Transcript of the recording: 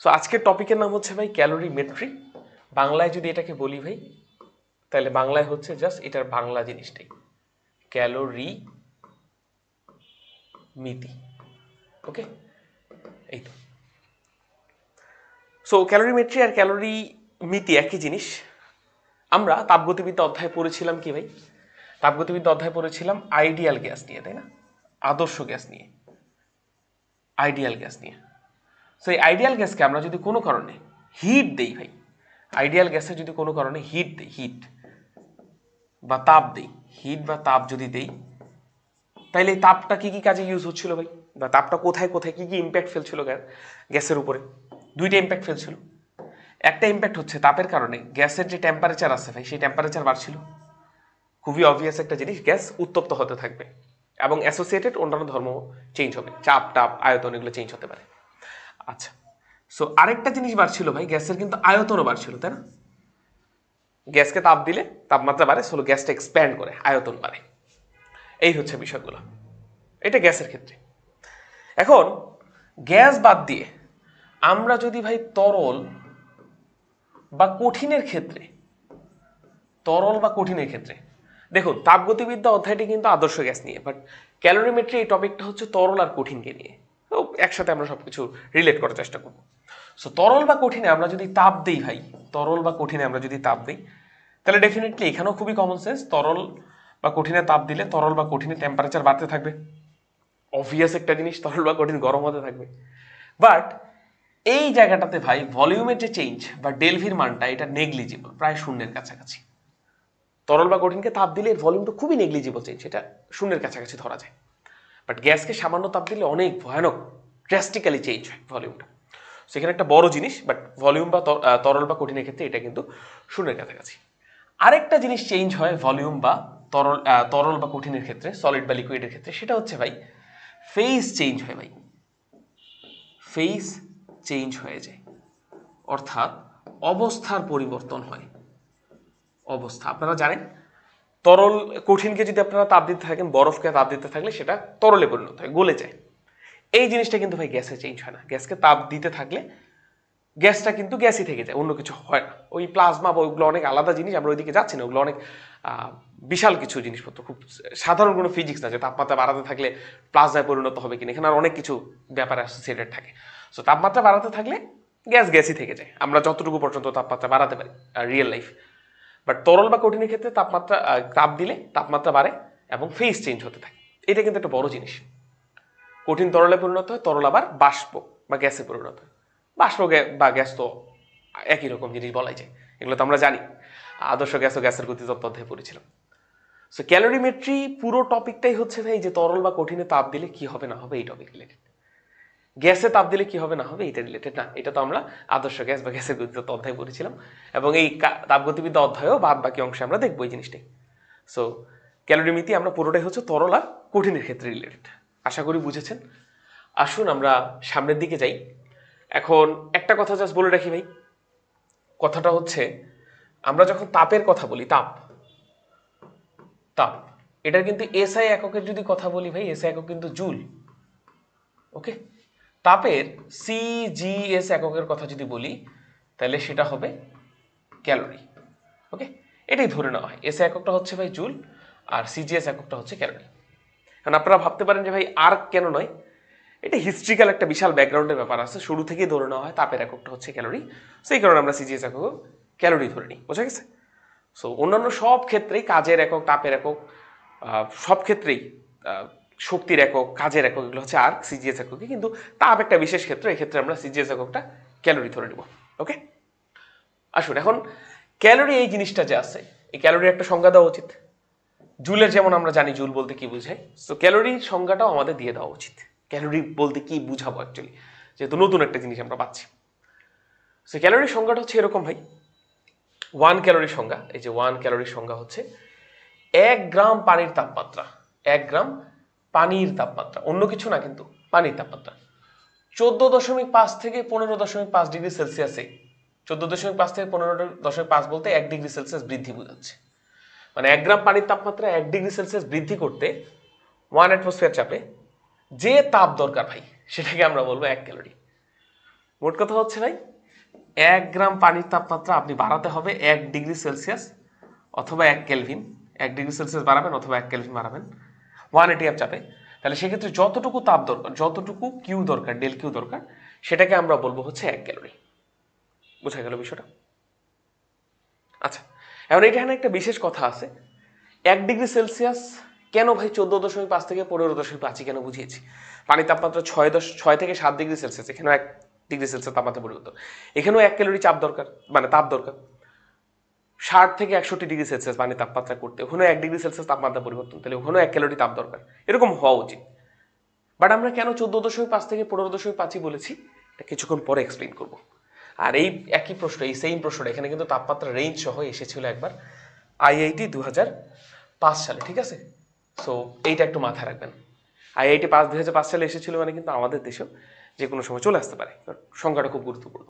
So আজকের টপিকের নাম হচ্ছে ভাই ক্যালোরি মেট্রিক বাংলায় যদি এটাকে বলি ভাই, তাহলে বাংলায় হচ্ছে জাস্ট এটার বাংলা জিনিসটাই। ক্যালোরি মিতি। ওকে এই তো। সো ক্যালোরিমেট্রি আর ক্যালোরি মিতি একই জিনিস। আমরা তাপগতিবিদ্যা অধ্যায় পড়েছিলাম কি ভাই? তাপগতিবিদ্যা অধ্যায় পড়েছিলাম আইডিয়াল গ্যাস নিয়ে, তাই না? আদর্শ গ্যাস নিয়ে। আইডিয়াল গ্যাস নিয়ে। সো এই আইডিয়াল গ্যাসকে আমরা যদি কোনো কারণে হিট দেই ভাই আইডিয়াল গ্যাসে যদি কোনো কারণে হিট দেই হিট বা তাপ দেই হিট বা তাপ যদি দেই, তাইলে এই তাপটা কি কি কাজে ইউজ হচ্ছিল ভাই? বা তাপটা কোথায় কোথায়, কি কি ইম্প্যাক্ট ফেলছিল গ্যা- গ্যাসের উপরে? দুইটা ইম্প্যাক্ট ফেলছিল। একটা ইম্প্যাক্ট হচ্ছে তাপের কারণে গ্যাসের যে টেম্পারেচার আছে ভাই, সেই টেম্পারেচার বাড়ছিল। খুবই অবভিয়াস একটা জিনিস গ্যাস উত্তপ্ত হতে থাকবে এবং অ্যাসোসিয়েটেড অন্যান্য ধর্ম চেঞ্জ হবে। চাপ টাপ আয়তন, এগুলো চেঞ্জ হতে পারে। আচ্ছা। সো আরেকটা জিনিস বাড়ছিল ভাই, গ্যাসের কিন্তু আয়তনও বাড়ছিল তাই না? গ্যাসকে তাপ দিলে তাপমাত্রা বাড়ে সো গ্যাসটা এক্সপ্যান্ড করে, আয়তন বাড়ে। এই হচ্ছে বিষয়গুলো। এটা গ্যাসের ক্ষেত্রে। এখন, গ্যাস বাদ দিয়ে আমরা যদি ভাই তরল বা কঠিনের ক্ষেত্রে, তরল বা কঠিনের ক্ষেত্রে, দেখুন, তাপগতিবিদ্যা অধ্যায়টি কিন্তু আদর্শ গ্যাস নিয়ে বাট ক্যালোরিমেট্রি এই টপিকটা হচ্ছে তরল আর কঠিনকে নিয়ে। একসাথে আমরা সবকিছু রিলেট করার চেষ্টা করব। সো তরল বা কঠিনে আমরা যদি তাপ দিই ভাই, তরল বা কঠিনে আমরা যদি তাপ দিই, তাহলে ডেফিনেটলি এখানেও খুবই কমন সেন্স তরল বা কঠিনে তাপ দিলে তরল বা কঠিনে টেম্পারেচার বাড়তে থাকবে। অবভিয়াস একটা জিনিস, তরল বা কঠিন গরম হতে থাকবে। বাট এই জায়গাটাতে ভাই ভলিউমের যে চেঞ্জ বা ডেলভির মানটা, এটা নেগলিজিবল প্রায় শূন্যের কাছাকাছি। তরল বা কঠিনকে তাপ দিলে ভলিউমটা খুবই নেগলিজিবল চেঞ্জ এটা শূন্যের কাছাকাছি ধরা যায়। বাট গ্যাসকে সামান্য তাপ দিলে অনেক ভয়ানক ড্রাস্টিক্যালি চেঞ্জ হয় ভলিউমটা সেখানে একটা বড় জিনিস বাট ভলিউম বা তরল বা কঠিনের ক্ষেত্রে এটা কিন্তু শূন্যের কাছাকাছি। আরেকটা জিনিস চেঞ্জ হয় ভলিউম বা তরল তরল বা কঠিনের ক্ষেত্রে সলিড বা লিকুইডের ক্ষেত্রে, সেটা হচ্ছে ভাই ফেজ চেঞ্জ হয় ভাই। ফেজ চেঞ্জ হয়ে যায়। অর্থাৎ অবস্থার পরিবর্তন হয়। অবস্থা, আপনারা জানেন? তরল কঠিনকে যদি আপনারা তাপ দিতে থাকেন, বরফকে তাপ দিতে থাকলে সেটা তরলে পরিণত হয়, গলে যায়। এই জিনিসটা কিন্তু ভাই গ্যাসে চেঞ্জ হয় না। গ্যাসকে তাপ দিতে থাকলে গ্যাসটা কিন্তু গ্যাসই থেকে যায়, অন্য কিছু হয় না। ওই প্লাজমা বা ওইগুলো অনেক আলাদা জিনিস, আমরা ওইদিকে যাচ্ছি না। ওগুলো অনেক বিশাল কিছু জিনিসপত্র। খুব সাধারণ কোনো ফিজিক্স না যে তাপমাত্রা বাড়াতে থাকলে প্লাজমায় পরিণত হবে কিনা। এখানে আর অনেক কিছু ব্যাপার অ্যাসোসিয়েটেড থাকে। সো তাপমাত্রা বাড়াতে থাকলে গ্যাস গ্যাসই থেকে যায়। আমরা যতটুকু পর্যন্ত তাপমাত্রা বাড়াতে পারি রিয়েল লাইফ বাট তরল বা কঠিনের ক্ষেত্রে তাপমাত্রা তাপ দিলে তাপমাত্রা বাড়ে এবং ফেজ চেঞ্জ হতে থাকে। এটা কিন্তু একটা বড় জিনিস। কঠিন তরলে পরিণত হয়, তরল আবার বাষ্প বা গ্যাসে পরিণত হয়। বাষ্প বা গ্যাস তো একই রকম জিনিস বলাই যায়। এগুলো তো আমরা জানি। আদর্শ গ্যাস ও গ্যাসের গতিতত্ত্ব অধ্যায়ে পড়েছিলাম। সো ক্যালোরিমেট্রি পুরো টপিকটাই হচ্ছে ভাই, যে তরল বা কঠিনে তাপ দিলে কি হবে না হবে এই টপিক রিলেটেড গ্যাসে তাপ দিলে কি হবে? না হবে, এটা রিলেটেড না। এটা তো আমরা আদর্শ গ্যাস বা গ্যাসের গতিতত্ত্ব অধ্যায় পড়েছিলাম। এবং এই তাপগতিবিদ্যা অধ্যায়ও বাদ বাকি অংশে আমরা দেখব এই জিনিসটাই সো ক্যালোরিমিতি আমরা পুরোটাই হচ্ছে তরল আর কঠিনের ক্ষেত্রে রিলেটেড আশা করি বুঝেছেন? আসুন আমরা সামনের দিকে যাই। এখন একটা কথা জাস্ট বলে রাখি ভাই। কথাটা হচ্ছে, আমরা যখন তাপের কথা বলি, তাপ। তাপ। এটার কিন্তু এসআই এককের যদি কথা বলি ভাই এসআই একক কিন্তু জুল। ওকে তাপের সিজিএস এককের কথা যদি বলি, তাহলে সেটা হবে ক্যালোরি। ওকে? এটাই ধরে নেওয়া হয়। এসআই এককটা হচ্ছে ভাই জুল আর সিজিএস এককটা হচ্ছে ক্যালোরি। কারণ আপনারা ভাবতে পারেন যে ভাই আর কেন নয়? এটা হিস্ট্রিক্যাল একটা বিশাল ব্যাকগ্রাউন্ডের ব্যাপার আছে। শুরু থেকেই ধরে নেওয়া হয় তাপের এককটা হচ্ছে ক্যালোরি। সেই কারণে আমরা সিজিএস একক ক্যালোরি ধরে নিই। বোঝা গেছে? সো অন্যান্য সব ক্ষেত্রেই কাজের একক, তাপের একক সব ক্ষেত্রেই শক্তির একক, কাজের একক এগুলো হচ্ছে আর সিজিএস এককে কিন্তু তাপ একটা বিশেষ ক্ষেত্র এই ক্ষেত্রে আমরা সিজিএস এককটা ক্যালোরি ধরে নিব ওকে আসুন, এখন ক্যালোরি এই জিনিসটা যে আছে, এই ক্যালোরির একটা সংজ্ঞা দেওয়া উচিত। জুলের যেমন আমরা জানি জুল বলতে কি বোঝায় সো ক্যালোরির সংজ্ঞাটাও আমাদের দিয়ে দেওয়া উচিত। ক্যালোরি বলতে কি বুঝাবো অ্যাকচুয়ালি যেহেতু নতুন একটা জিনিস আমরা পাচ্ছি। সো ক্যালোরির সংজ্ঞাটা হচ্ছে এরকম ভাই ওয়ান ক্যালোরির সংজ্ঞা, এই যে ওয়ান ক্যালোরির সংজ্ঞা হচ্ছে এক গ্রাম পানির তাপমাত্রা, এক গ্রাম পানির তাপমাত্রা, অন্য কিছু না কিন্তু পানির তাপমাত্রা। চোদ্দ দশমিক পাঁচ থেকে পনেরো দশমিক পাঁচ ডিগ্রি সেলসিয়াসে, চোদ্দ দশমিক পাঁচ থেকে পনেরো দশমিক পাঁচ বলতে এক ডিগ্রি সেলসিয়াস বৃদ্ধি বোঝাচ্ছে। মানে এক গ্রাম পানির তাপমাত্রা এক ডিগ্রি সেলসিয়াস বৃদ্ধি করতে ওয়ান অ্যাটমসফিয়ার চাপে যে তাপ দরকার ভাই, সেটাকে আমরা বলব এক ক্যালোরি। মোট কথা হচ্ছে ভাই, এক গ্রাম পানির তাপমাত্রা আপনি বাড়াতে হবে এক ডিগ্রি সেলসিয়াস অথবা এক কেলভিন। এক ডিগ্রি সেলসিয়াস বাড়াবেন অথবা এক কেলভিন বাড়াবেন। ওয়ান এটিএফ চাপে। তাহলে সেক্ষেত্রে যতটুকু তাপ দরকার, যতটুকু কিউ দরকার, ডেল কিউ দরকার, সেটাকে আমরা বলব হচ্ছে এক ক্যালোরি। বোঝা গেল বিষয়টা? আচ্ছা এখন এখানে একটা বিশেষ কথা আছে। এক ডিগ্রি সেলসিয়াস কেন ভাই চোদ্দ দশমিক পাঁচ থেকে পনেরো দশমিক পাঁচই কেন বুঝিয়েছি? পানির তাপমাত্রা ছয় দশ, ছয় থেকে সাত ডিগ্রি সেলসিয়াস, এখানেও এক ডিগ্রি সেলসিয়াস তাপমাত্রা পরিবর্তন। এখানেও এক ক্যালোরি চাপ দরকার মানে তাপ দরকার। ষাট থেকে একষট্টি ডিগ্রি সেলসিয়াস পানির তাপমাত্রা করতে ওখানেও এক ডিগ্রি সেলসিয়াস তাপমাত্রা পরিবর্তন তাহলে ওখানেও এক ক্যালোরি তাপ দরকার। এরকম হওয়া উচিত। বাট আমরা কেন চোদ্দ দশমিক পাঁচ থেকে পনেরো দশমিক পাঁচই বলেছি? এটা কিছুক্ষণ পরে এক্সপ্লেন করব। আর এই একই প্রশ্ন, এই সেম প্রশ্নটা, এখানে কিন্তু তাপমাত্রা রেঞ্জ সহ এসেছিল একবার আইআইটি দু হাজার পাঁচ সালে, ঠিক আছে? সো এইটা একটু মাথায় রাখবেন। আইআইটি পাঁচ দু হাজার পাঁচ সালে এসেছিল মানে কিন্তু আমাদের দেশেও যে কোনো সময় চলে আসতে পারে। সংখ্যাটা খুব গুরুত্বপূর্ণ।